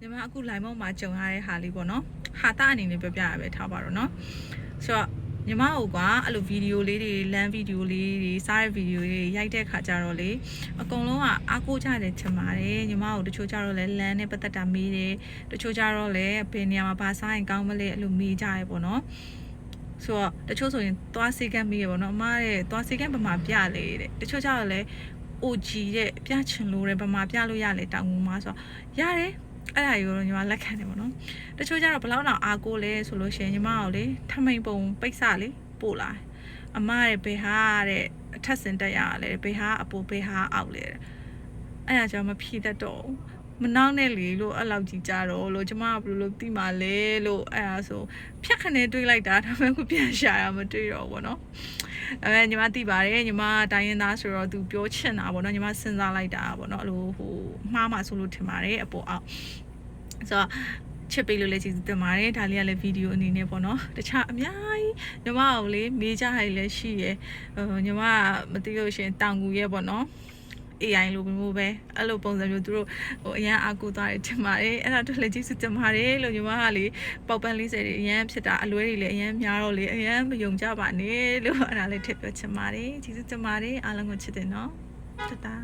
ညီမအခု line မောက်မှာကြုံရတဲ့ဟာလေးပေါ့နော်ဟာတာအနေနဲ့ပြောပြရပဲထားပါတော့နော်ဆိုတော့ညီမတို့ကအဲ့လိုဗီဒီယိုလေးတွေလမ်းဗီဒီယိုလေးတွေစားတဲ့ဗီဒီယိုလေးတွေရိုက်တဲ့ခါကျတော့လေအကုန်လုံးကအားကိုးကြတယ်ချင်ပါတယ်ညီမတို့တချို့ကျတော့လည်းလမ်းနဲ့ပတ်သက်တာမေးတယ်တချို့ကျတော့လည်းဘယ်နေရာမှာဘာစားရင်ကောင်းမလဲအဲ့လိုမေးကြရပေါ့နော်ဆိုတော့တချို့ဆိုရင်သွားစေကန်းမေးရပေါ့နော်အမတဲ့သွားစေကန်းပမာပြလေတဲ့တချို့ကျတော့လည်း OG တဲ့ပြချင်လို့တဲ့ပမာပြလို့ရလေတောင်ငူမှာဆိုတော့ရတယ် အဲ့ဒါကြီးကိုတော့ညီမလက်ခံတယ်ပေါ့နော်တချို့ကျတော့ဘယ်လောက်တော့အားကိုးလဲဆိုလို့ရှိရင်ညီမတို့လေထမိန်ပုံပိတ်စလေပို့လာတယ်အမရဲ့ဘေဟာတဲ့အထက်စင်တက်ရရလဲဘေဟာအပိုဘေဟာအောက်လေတဲ့အဲ့ဒါကြောင့်မဖြေတတ်တော့ဘူးမနှောင်းနဲ့လေလို့အဲ့လောက်ကြီးကြတော့လို့ကျမကဘယ်လိုလုပ်သိမှလဲလို့အဲ့ဒါဆိုဖြတ်ခနဲ့တွေးလိုက်တာဒါပေမဲ့ခုပြန်ရှာရမတွေ့တော့ဘူးပေါ့နော်အဲညီမသိပါတယ်ညီမတိုင်းရင်းသားဆိုတော့သူပြောချင်တာပေါ့နော်ညီမစဉ်းစားလိုက်တာပေါ့နော်အဲ့လိုဟိုမှားမှဆိုလို့ထင်ပါတယ်အပေါ်အောက် ဆိုတော့ချစ်ပေးလို့လည်းကျေးဇူးတင်ပါတယ်ဒါလေးကလည်းဗီဒီယိုအနေနဲ့ပေါ့နော်တခြားအများကြီးညီမကိုလေမေးကြရလည်းရှိရယ်ဟိုညီမကမသိလို့ရှရင်တောင်ကူရဲ့ပေါ့နော် AI လို့မျိုးပဲအဲ့လိုပုံစံမျိုးသူတို့ဟိုအရန်အာကူသွားတယ်ထင်ပါတယ်အဲ့ဒါတို့လည်းကျေးဇူးတင်ပါတယ်လို့ညီမကလေပေါက်ပန်း40တွေအရန်ဖြစ်တာအလွဲတွေလည်းအရန်များတော့လေအရန်မယုံကြပါနဲ့လို့အဲ့ဒါလေးထည့်ပြောချင်ပါတယ်ကျေးဇူးတင်ပါတယ်အားလုံးကိုချစ်တယ်နော်တတာ